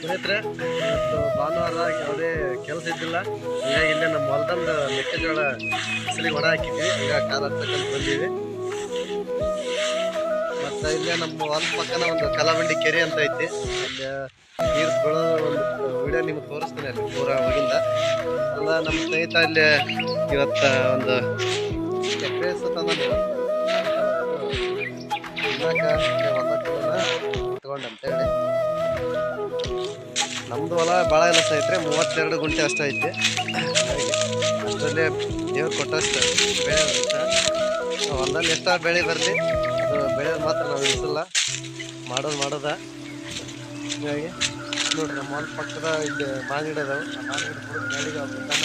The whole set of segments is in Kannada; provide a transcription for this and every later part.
ಸ್ನೇಹಿತರೆ, ಇವತ್ತು ಭಾನುವಾರ ಯಾವುದೇ ಕೆಲಸ ಇದ್ದಿಲ್ಲ. ಹೀಗಾಗಿ ಇಲ್ಲೇ ನಮ್ಮ ಹೊಲದಂದು ಮೆಕ್ಕೆಜೋಳ ಬಿಸಿಲಿಗೆ ಹೊರ ಹಾಕಿದ್ವಿ. ಈಗ ಕಾಲ ಹತ್ತಕ್ಕಂತ ಬಂದೀವಿ ಮತ್ತು ಇಲ್ಲೇ ನಮ್ಮ ಹೊಲ ಪಕ್ಕನ ಒಂದು ಕಲಾಬಂಡಿ ಕೆರೆ ಅಂತ ಐತಿ. ನೀರು ಬೀಳೋದು ಒಂದು ವಿಡಿಯೋ ನಿಮ್ಗೆ ತೋರಿಸ್ತೀನಿ ಅಲ್ಲಿ ಪೂರ ಹೋಗಿಂದ. ಅಲ್ಲ, ನಮ್ಮ ಸ್ನೇಹಿತ ಇಲ್ಲಿ ಇವತ್ತು ಒಂದು ಎಕರೆ ತಂದ ತಗೊಂಡಂತೇಳಿ ನಮ್ದು ಹೊಲ ಭಾಳ ಎಲ್ಲ ಐತ್ರಿ ಮೂವತ್ತೆರಡು ಗುಂಟೆ ಅಷ್ಟ ಐತಿ. ಅಷ್ಟೇ ದೇವ್ರು ಕೊಟ್ಟಷ್ಟು ಬೆಳೆ ಹೊಲದಲ್ಲಿ ಎಷ್ಟ ಬೆಳೆ ಬರಲಿ, ಅದು ಬೆಳೆಯೋದು ಮಾತ್ರ ನಾವು ಇಳಿಸಲ್ಲ ಮಾಡೋದು ಮಾಡೋದ. ಹೀಗಾಗಿ ನೋಡ್ರಿ, ನಮ್ಮ ಹೊಲ ಪಕ್ಕದ ಇದು ಗಿಡ ಅದಾವೆ ಆ ಮಾವಿನ ಗಿಡ ಕೂಡ ಗಾಡಿಗೆ ಬಿಟ್ಟಾನ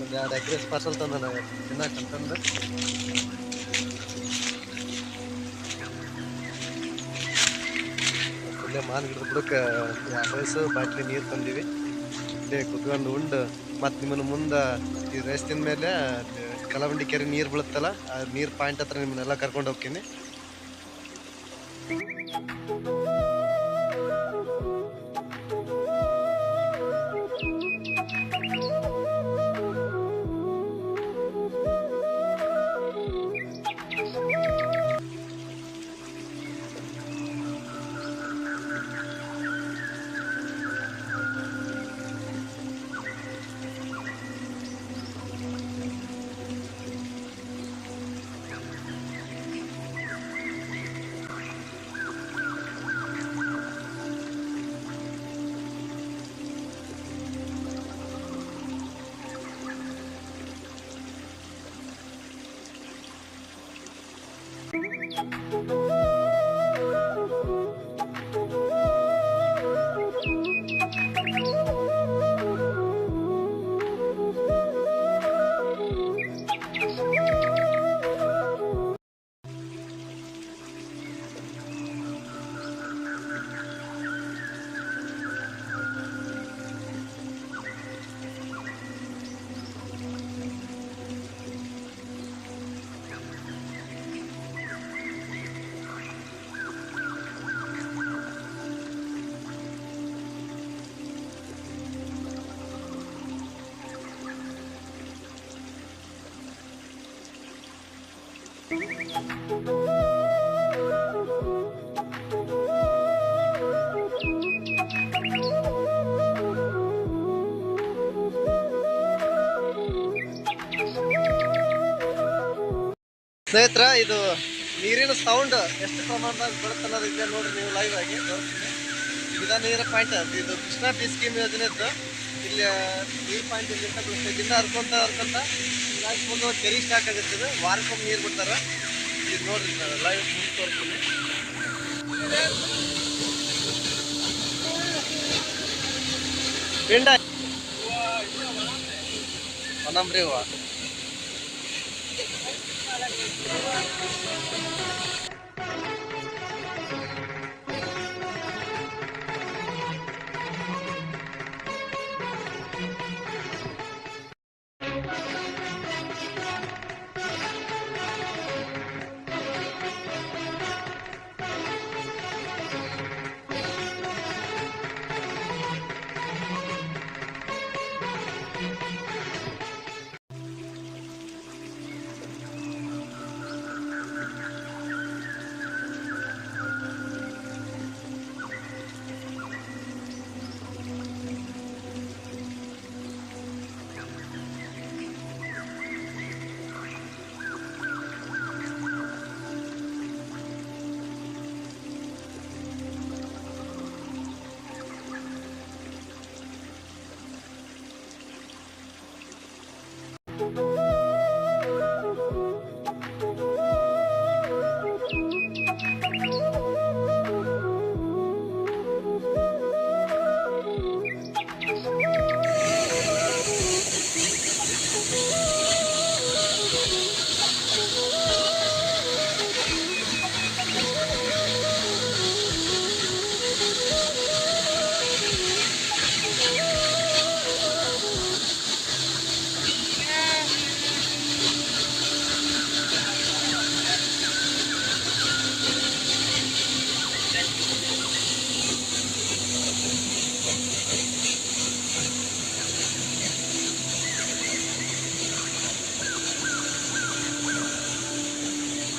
ಒಂದು ಎರಡು ಎಕ್ರೆ ಪಾರ್ಸಲ್ ತಂದ ನಾವು ತಿನ್ನಕ್ಕಂತಂದು ಇಲ್ಲೇ ಮಾವಿನ ಗಿಡದ ಬುಡಕ್ಕೆ ರೈಸು, ಬಾಟ್ಲಿ ನೀರು ತಂದೀವಿ. ಇಲ್ಲೇ ಕುತ್ಕೊಂಡು ಉಂಡು. ಮತ್ತು ನಿಮ್ಮನ್ನು ಮುಂದೆ ಈ ರೈಸ್ ತಿಂದ ಮೇಲೆ ಕಲಬಂಡಿ ಕೆರೆ ನೀರು ಬೀಳುತ್ತಲ್ಲ, ಆ ನೀರು ಪಾಯಿಂಟ್ ಹತ್ರ ನಿಮ್ಮನ್ನೆಲ್ಲ ಕರ್ಕೊಂಡು ಹೋಗ್ತೀನಿ. ಸ್ನೇಹಿತರ, ಇದು ನೀರಿನ ಸೌಂಡ್ ಎಷ್ಟು ಪ್ರಮಾಣದಾಗ ಬರುತ್ತೆ ಅನ್ನೋದು ಇದೆ ನೋಡ್ರಿ ನೀವು ಲೈವ್ ಆಗಿ. ಇದ ನೀರ ಪಾಯಿಂಟ್ ಇದು ಕೃಷ್ಣ ಬಿ ಸ್ಕೀಮ್ ಯೋಜನೆ ಇತ್ತು ಇಲ್ಲಿ ನೀರು ಪಾಯಿಂಟ್ ಇಲ್ಲಿಂದ ಹರ್ಕೊಂತ ಹರ್ಕೊಂತ ಮುಂದೆ ಕೆರೆ ಸ್ಟಾಕ್ ಆಗುತ್ತೆ ಇದು. ವಾರಕ್ಕೊಮ್ಮೆ ನೀರು ಬಿಡ್ತಾರ. ನೋಡ್ರಿ ಲೈವ್ ಮುಂದೆ ತೋರಿಸ್ತೀನಿ ಪಿಂಡ ಒನಂಬ್ರಿ ಹೂವ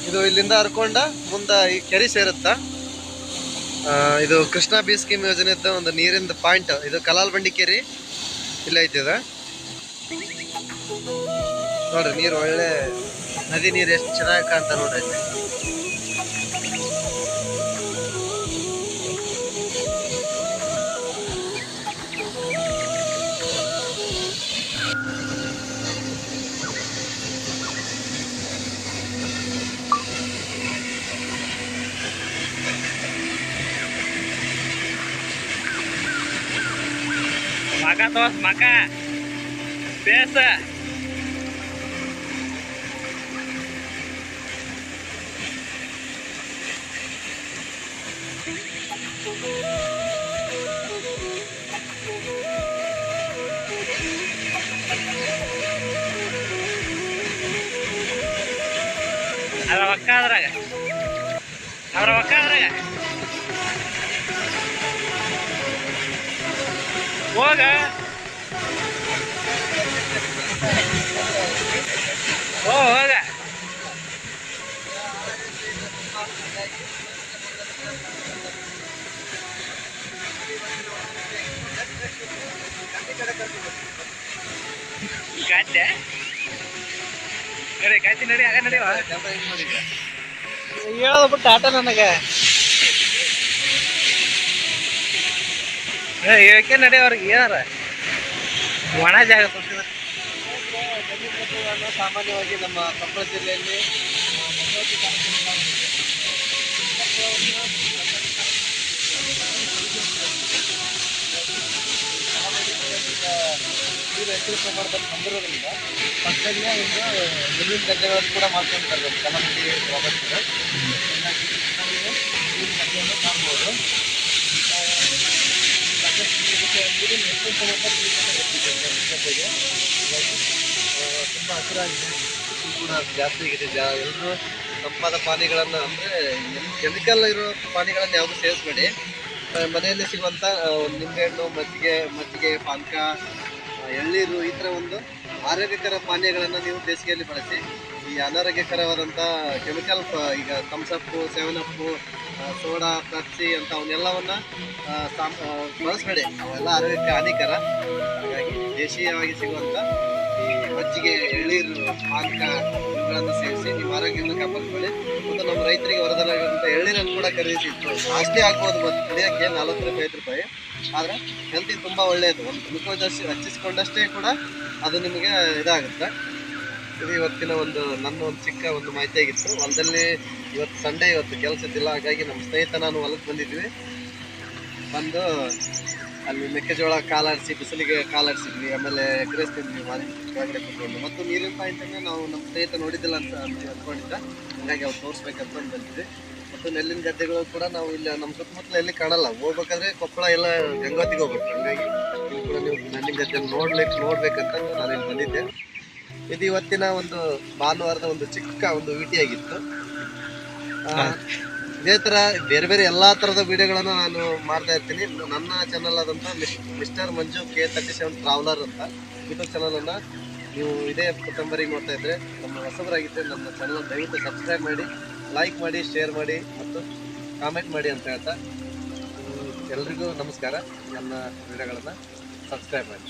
ಇದು ಇಲ್ಲಿಂದ ಹರ್ಕೊಂಡ ಮುಂದ ಈ ಕೆರೆ ಸೇರುತ್ತಾ? ಇದು ಕೃಷ್ಣ ಬಿ ಸ್ಕೀಮ್ ಯೋಜನೆದ ಒಂದು ನೀರಿನ ಪಾಯಿಂಟ್. ಇದು ಕಲಾಲ್ ಬಂಡಿ ಕೆರೆ. ಇಲ್ಲ ಐತಿದ? ನೋಡ್ರಿ, ನೀರು ಒಳ್ಳೆ, ನದಿ ನೀರು ಎಷ್ಟು ಚೆನ್ನಾಗಿ ಕಾಣ್ತಾ ನೋಡ್ರಿ. ಇಲ್ಲಿ. ಮಕ ತೋರ್ಸ್ ಮಕ ಬೇಸ ಅದ್ರ ಒಕ್ಕ ಅದ್ರಾಗ ಹೋಗ. ಓ ಹೋಗ. ಗಾಡ್ಡೆ ನಡಿ ಗಾಡಿ ನಡಿ ಆಗ ನಡಿವ ಹೇಳೋದು ಬಿಟ್ಟು ಆಟ ನನಗೆ. ಹೇಳಕ್ಕೆ ನಡೆ ಅವ್ರಿಗೆ, ಏನಾರ? ಒಣ ಜಾಗ ಕೊಟ್ಟಿದ್ದಾರೆ ಸಾಮಾನ್ಯವಾಗಿ ನಮ್ಮ ಕೊಪ್ಪಳ ಜಿಲ್ಲೆಯಲ್ಲಿ ನೀರು ಹೆಚ್ಚಿನ ಪ್ರಮಾಣದಲ್ಲಿ ಬಂದಿರೋದ್ರಿಂದ ಪಕ್ಕದಲ್ಲೇ ಒಂದು ಜಮೀನು ಗದ್ದೆಗಳನ್ನು ಕೂಡ ಮಾಡ್ಕೊಂಡು ಕಲಮಂಡಿ ಗ್ರಾಮಸ್ಥರು ಹೀಗಾಗಿ ನಾವು ನೀರಿನ ಗದ್ದೆಯನ್ನು ಕಾಣ್ಬೋದು ತುಂಬ ಹಸಿರಾಗಿದೆ ಕೂಡ ಜಾಸ್ತಿ ಆಗಿದೆ ಜಾ ಎಲ್ಲರೂ ತಂಪಾದ ಪಾನಿಗಳನ್ನು ಅಂದರೆ ಕೆಮಿಕಲ್ ಇರೋ ಪಾನಿಗಳನ್ನು ಯಾವುದು ಸೇವಿಸ್ಬೇಡಿ ಮನೆಯಲ್ಲಿ ಸಿಗುವಂಥ ನಿಂಬೆಹಣ್ಣು ಮಜ್ಜಿಗೆ ಮಜ್ಜಿಗೆ ಪಾನಕ ಎಳ್ಳೀರು ಈ ಥರ ಒಂದು ಆರೋಗ್ಯಕರ ಪಾನೀಯಗಳನ್ನು ನೀವು ಬೇಸಿಗೆಯಲ್ಲಿ ಬಳಸಿ ಈ ಅನಾರೋಗ್ಯಕರವಾದಂಥ ಕೆಮಿಕಲ್ ಈಗ Thums Up seven up soda Pepsi ಅಂತ ಅವನ್ನೆಲ್ಲವನ್ನ ಬಳಸಬೇಡಿ. ಅವೆಲ್ಲ ಆರೋಗ್ಯಕ್ಕೆ ಹಾನಿಕರ. ಹಾಗಾಗಿ ದೇಶೀಯವಾಗಿ ಸಿಗುವಂಥ ಈ ಮಜ್ಜಿಗೆ ಎಳೀರು ಪಾನಕ, ಇವುಗಳನ್ನು ಸೇವಿಸಿ ನೀವು ಆರೋಗ್ಯವನ್ನು ಕಾಪಾಡ್ಕೊಳ್ಳಿ. ಮತ್ತು ನಮ್ಮ ರೈತರಿಗೆ ವರದಾನವಾಗಿರುವಂಥ ಎಳ್ನೀರನ್ನು ಕೂಡ ಖರೀದಿಸಿ ಕಾಸ್ಟ್ಲಿ ಆಗ್ಬೋದು ಮತ್ತು ಕುಡಿಯೋಕ್ಕೆ ನಲ್ವತ್ತು ರೂಪಾಯಿ ಐದು ರೂಪಾಯಿ. ಆದರೆ ಹೆಲ್ತಿಗೆ ತುಂಬ ಒಳ್ಳೆಯದು ಒಂದು ಗ್ಲುಕೋಸ್ ಹಚ್ಚಿಸ್ಕೊಂಡಷ್ಟೇ ಕೂಡ ಅದು ನಿಮಗೆ ಇದಾಗುತ್ತೆ. ಇದು ಇವತ್ತಿನ ಒಂದು ನನ್ನ ಒಂದು ಚಿಕ್ಕ ಒಂದು ಮಾಹಿತಿ ಆಗಿತ್ತು. ಹೊಲದಲ್ಲಿ ಇವತ್ತು ಸಂಡೇ ಇವತ್ತು ಕೆಲಸ ಇದ್ದಿಲ್ಲ, ಹಾಗಾಗಿ ನಮ್ಮ ಸ್ನೇಹಿತ ನಾನು ಹೊಲಕ್ಕೆ ಬಂದಿದ್ವಿ. ಬಂದು ಅಲ್ಲಿ ಮೆಕ್ಕೆಜೋಳ ಕಾಲಾಡಿಸಿ, ಬಿಸಿಲಿಗೆ ಕಾಲಾಡಿಸಿದ್ವಿ, ಆಮೇಲೆ ಎಗ್ರೆಸ್ ತಿಂದ್ವಿ ಮಾಡಿ ಕೆಳಗಡೆ ಕೂತ್ಕೊಂಡು ಮತ್ತು ನೀರಿನ ಪಾಯಿಂಟನ್ನು ನಾವು ನಮ್ಮ ಸ್ನೇಹಿತ ನೋಡಿದ್ದಿಲ್ಲ ಅಂತ ಅಂತ ಅಂದ್ಕೊಂಡಿದ್ದ ಹಾಗಾಗಿ ಅವ್ರು ತೋರಿಸ್ಬೇಕು ಅಂದ್ಕೊಂಡು ಬಂದಿದ್ವಿ. ಮತ್ತು ನೆಲ್ಲಿನ ಗದ್ದೆಗಳು ಕೂಡ ನಾವು ಇಲ್ಲಿ ನಮ್ಮ ಸುತ್ತಮುತ್ತಲ ಎಲ್ಲಿ ಕಾಣಲ್ಲ. ಹೋಗ್ಬೇಕಾದ್ರೆ ಕೊಪ್ಪಳ ಎಲ್ಲ ಗಂಗಾವತಿಗೆ ಹೋಗ್ಬೇಕು. ಹಾಗಾಗಿ ಇಲ್ಲಿ ಕೂಡ ನೀವು ನೆಲ್ಲಿನ ಗದ್ದೆ ನೋಡ್ಲಿಕ್ಕೆ ನೋಡ್ಬೇಕಂತ ನಾನು ಇಲ್ಲಿ ಬಂದಿದ್ದೆ. ಇದು ಇವತ್ತಿನ ಒಂದು ಭಾನುವಾರದ ಒಂದು ಚಿಕ್ಕ ಒಂದು ವಿಟಿಯಾಗಿತ್ತು ಇದೇ ಥರ ಬೇರೆ ಬೇರೆ ಎಲ್ಲ ಥರದ ವಿಡಿಯೋಗಳನ್ನು ನಾನು ಮಾಡ್ತಾ ಇರ್ತೀನಿ. ನನ್ನ ಚಾನಲ್ ಆದಂಥ mister Manju K thirty seven traveller ಅಂತ ಯೂಟ್ಯೂಬ್ ಚಾನಲನ್ನು ನೀವು ಇದೇ ಕುಟುಂಬರಿಗೆ ನೋಡ್ತಾ ಇದ್ದರೆ ನಮ್ಮ ಹೊಸಬರಾಗಿದ್ದರೆ ನಮ್ಮ ಚಾನಲ್ ದಯವಿಟ್ಟು ಸಬ್ಸ್ಕ್ರೈಬ್ ಮಾಡಿ ಲೈಕ್ ಮಾಡಿ ಶೇರ್ ಮಾಡಿ ಮತ್ತು ಕಾಮೆಂಟ್ ಮಾಡಿ ಅಂತ ಹೇಳ್ತಾ ಎಲ್ರಿಗೂ ನಮಸ್ಕಾರ. ನನ್ನ ವಿಡಿಯೋಗಳನ್ನು ಸಬ್ಸ್ಕ್ರೈಬ್ ಮಾಡಿ.